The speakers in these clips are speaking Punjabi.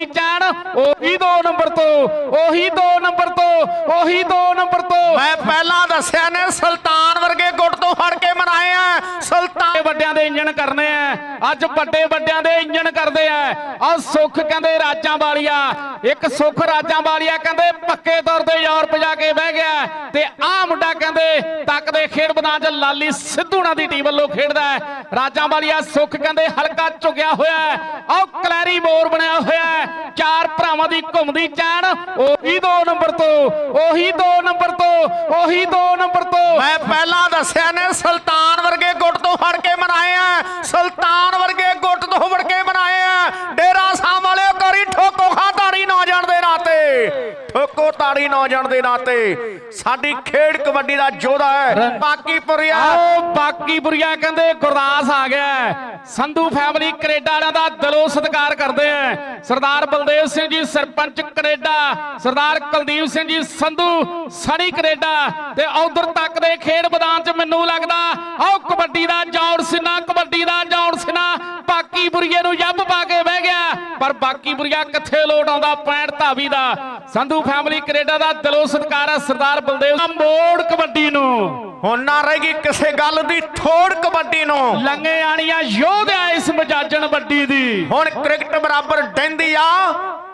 ਚਾਣ ਉਹੀ 2 ਨੰਬਰ ਤੋਂ, ਉਹੀ 2 ਨੰਬਰ ਤੋਂ, ਉਹੀ 2 ਨੰਬਰ ਤੋਂ। ਮੈਂ ਪਹਿਲਾਂ ਦੱਸਿਆ ਨੇ, ਸੁਲਤਾਨ ਵਰਗੇ ਗੁੱਟ ਤੋਂ ਫੜ ਕੇ ਮਨਾਏ ਆ। ਸੁਲਤਾਨ ਵੱਡੇ ਵੱਡਿਆਂ ਦੇ ਇੰਜਣ ਕਰਨੇ ਆ ਅੱਜ ਵੱਡੇ ਵੱਡਿਆਂ ਦੇ ਇੰਜਣ ਕਰਦੇ ਆ ਆ ਸੁੱਖ ਕਹਿੰਦੇ ਰਾਜਾਂ ਵਾਲੀਆ। ਇੱਕ ਸੁੱਖ ਰਾਜਾਂ ਵਾਲੀਆ ਕਹਿੰਦੇ ਪੱਕੇ ਤੌਰ ਤੇ ਯੂਰਪ ਜਾ ਕੇ ਬਹਿ ਗਿਆ। ਤੇ ਆ ਮੁੰਡਾ ਕਹਿੰਦੇ ਤੱਕ ਦੇ ਖੇਡ ਮੈਦਾਨ 'ਚ ਲਾਲੀ ਸਿੱਧੂਣਾ ਦੀ ਟੀਮ ਵੱਲੋਂ ਖੇਡਦਾ ਹੈ ਰਾਜਾਂ ਵਾਲੀਆ ਸੁੱਖ ਕਹਿੰਦੇ ਹਲਕਾ ਝੁਕਿਆ ਹੋਇਆ ਹੈ ਆਹ ਕਲੈਰੀ ਮੋਰ ਬਣਿਆ ਹੋਇਆ ਚਾਰ ਭਰਾਵਾਂ ਦੀ ਘੁੰਮਦੀ ਚੈਨ ਉਹੀ 2 ਨੰਬਰ ਤੋਂ, ਉਹੀ 2 ਨੰਬਰ ਤੋਂ, ਉਹੀ 2 ਨੰਬਰ ਤੋਂ। ਮੈਂ ਪਹਿਲਾਂ ਦੱਸਿਆ ਨੇ, ਸੁਲਤਾਨ ਵਰਗੇ ਗੁੱਟ ਤੋਂ ਫੜ ਕੇ ਮਨਾਏ ਆ। ਸੁਲਤਾਨ ਵਰਗੇ ਗੁੱਟ ਤੋਂ ਕੇ ਮਨਾਏ ਆ। ਡੇਰਾ ਸਾਹ ਵਾਲਿਓ ਕਰੀ ਠੋਕੋ ਖਾ ਤਾੜੀ ਨਾ ਜਾਣ ਦੇ ਨਾਤੇ। ਠੋਕੋ ਤਾੜੀ ਨਾ ਜਾਣ ਦੇ ਨਾਤੇ। ਸਾਡੀ ਖੇਡ ਕਬੱਡੀ ਦਾ ਯੋਧਾ ਹੈ ਬਾਕੀ ਪੁਰੀਆ ਆਓ ਬਾਕੀ ਬੁਰੀਆ ਕਹਿੰਦੇ ਗੁਰਦਾਸ ਆ ਗਿਆ। ਸੰਧੂ ਫੈਮਿਲੀ ਕੈਨੇਡਾ ਵਾਲਿਆਂ ਦਾ ਦਿਲੋਂ ਸਤਿਕਾਰ ਕਰਦੇ ਆ। ਸਰਦਾਰ ਬਲਦੇਵ ਸਿੰਘ ਜੀ ਸਰਪੰਚ ਕੈਨੇਡਾ। ਸਰਦਾਰ ਕੁਲਦੀਪ ਸਿੰਘ ਜੀ ਸੰਧੂ ਸਣੀ ਕੈਨੇਡਾ। ਤੇ ਉਧਰ ਤੱਕ ਦੇ ਖੇਡ ਮੈਦਾਨ 'ਚ ਮੈਨੂੰ ਲੱਗਦਾ ਆਓ ਕਬੱਡੀ ਦਾ ਜੌੜ ਸਿਨਾ ਕਬੱਡੀ ਦਾ ਜੌੜ ਸਿਨਾ। ਬਾਕੀ ਬੁਰੀਏ ਨੂੰ ਜੱਬ ਪਾ ਕੇ ਬਹਿ ਗਿਆ। ਪਰ ਬਾਕੀ ਬੁਰੀਆ ਕਿੱਥੇ ਲੋਟ ਆਉਂਦਾ ਪੈਂਟ ਧਾਵੀ ਦਾ? ਸੰਧੂ ਫੈਮਿਲੀ ਕੈਨੇਡਾ ਦਾ ਦਿਲੋਂ ਸਤਿਕਾਰ ਹੈ ਸਰਦਾਰ ਬਲਦੇਵ ਮੋੜ ਕਬੱਡੀ ਨੂੰ। ਹੁਣ ਨਾ ਰਹੇਗੀ ਕਿਸੇ ਗੱਲ ਦੀ ਠੋੜ ਕਬੱਡੀ ਨੂੰ। ਲੰਗੇ ਆਣੀਆਂ ਯੋਧਿਆ ਇਸ ਮਜਾਜਣ ਵੱਡੀ ਦੀ। ਹੁਣ ਕ੍ਰਿਕਟ ਬਰਾਬਰ ਡੈਂਦੀ ਆ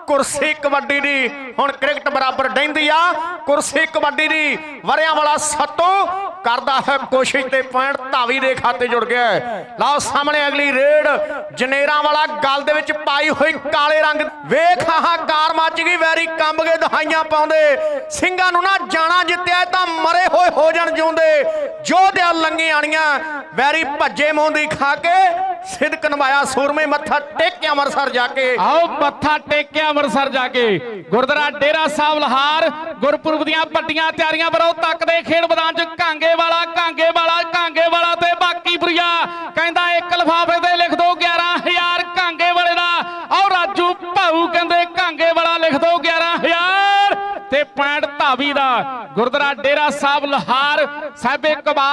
ਕੁਰਸੀ ਕਬੱਡੀ ਦੀ। ਹੁਣ ਕ੍ਰਿਕਟ ਬਰਾਬਰ ਡੈਂਦੀ ਆ ਕੁਰਸੀ ਕਬੱਡੀ ਦੀ। ਵਰਿਆਂ ਵਾਲਾ ਸੱਤੋ ਕਰਦਾ ਹੈ ਕੋਸ਼ਿਸ਼ ਤੇ ਪੁਆਇੰਟ, ਧਾਵੀ ਦੇ ਖਾਤੇ ਜੁੜ ਗਿਆ ਹੈ। ਲਓ ਸਾਹਮਣੇ ਅਗਲੀ ਰੇਡ, ਜਨੇਰਾਂ ਵਾਲਾ ਗਲ ਦੇ ਵਿੱਚ ਪਾਈ ਹੋਈ ਕਾਲੇ ਰੰਗ ਵੇਖ, ਆਹ ਕਾਰ ਮੱਚ ਗਈ, ਵੈਰੀ ਕੰਬ ਕੇ ਦਹਾਈਆਂ ਪਾਉਂਦੇ। ਸਿੰਘਾਂ ਨੂੰ ਨਾ ਜਾਣਾ ਜਿੱਤਿਆ ਤਾਂ ਮਰੇ ਹੋਏ ਹੋ ਜਾਣ ਜਿਉਂਦੇ। ਜੋਧਿਆ ਲੰਗੀ ਆਣੀਆਂ, ਵੈਰੀ ਭੱਜੇ ਮੋਂਦੀ ਖਾ ਕੇ ਸਿਦਕ ਨਿਭਾਇਆ, ਸੂਰਮੇ ਮੱਥਾ ਟੇਕਿਆ ਅੰਮ੍ਰਿਤਸਰ ਜਾ ਕੇ। ਆਓ ਮੱਥਾ ਟੇਕਿਆ ਅੰਮ੍ਰਿਤਸਰ ਜਾ ਕੇ। ਗੁਰਦੁਆਰਾ ਡੇਰਾ ਸਾਹਿਬ ਲਹਾਰ, ਗੁਰਪੁਰਬ ਦੀਆਂ ਵੱਡੀਆਂ ਤਿਆਰੀਆਂ ਬਰੋ ਤੱਕ ਦੇ ਖੇਡ ਮੈਦਾਨ ਕਾਂਗੇ ਵਾਲਾ ਕਾਂਗੇ ਵਾਲਾ ਕਾਂਗੇ ਵਾਲਾ ਤੇ ਬਾਕੀ ਬੁਰੀਆ ਕਹਿੰਦਾ ਇੱਕ ਲਫਾਫੇ ਤੇ ਲਿਖ ਦੋ 11000 ਕਾਂਗੇ ਵਾਲੇ ਦਾ। ਆਓ ਰਾਜੂ ਭਾਊ ਕਹਿੰਦੇ ਕਾਂਗੇ ਵਾਲਾ ਲਿਖ ਦੋ 11000 ਤੇ ਪੈਂਟ ਧਾਵੀ ਦਾ। ਗੁਰਦੁਆਰਾ ਡੇਰਾ ਸਾਹਿਬ ਲਹਾਰ, ਸਾਹਿਬੇ ਕਬਾਰ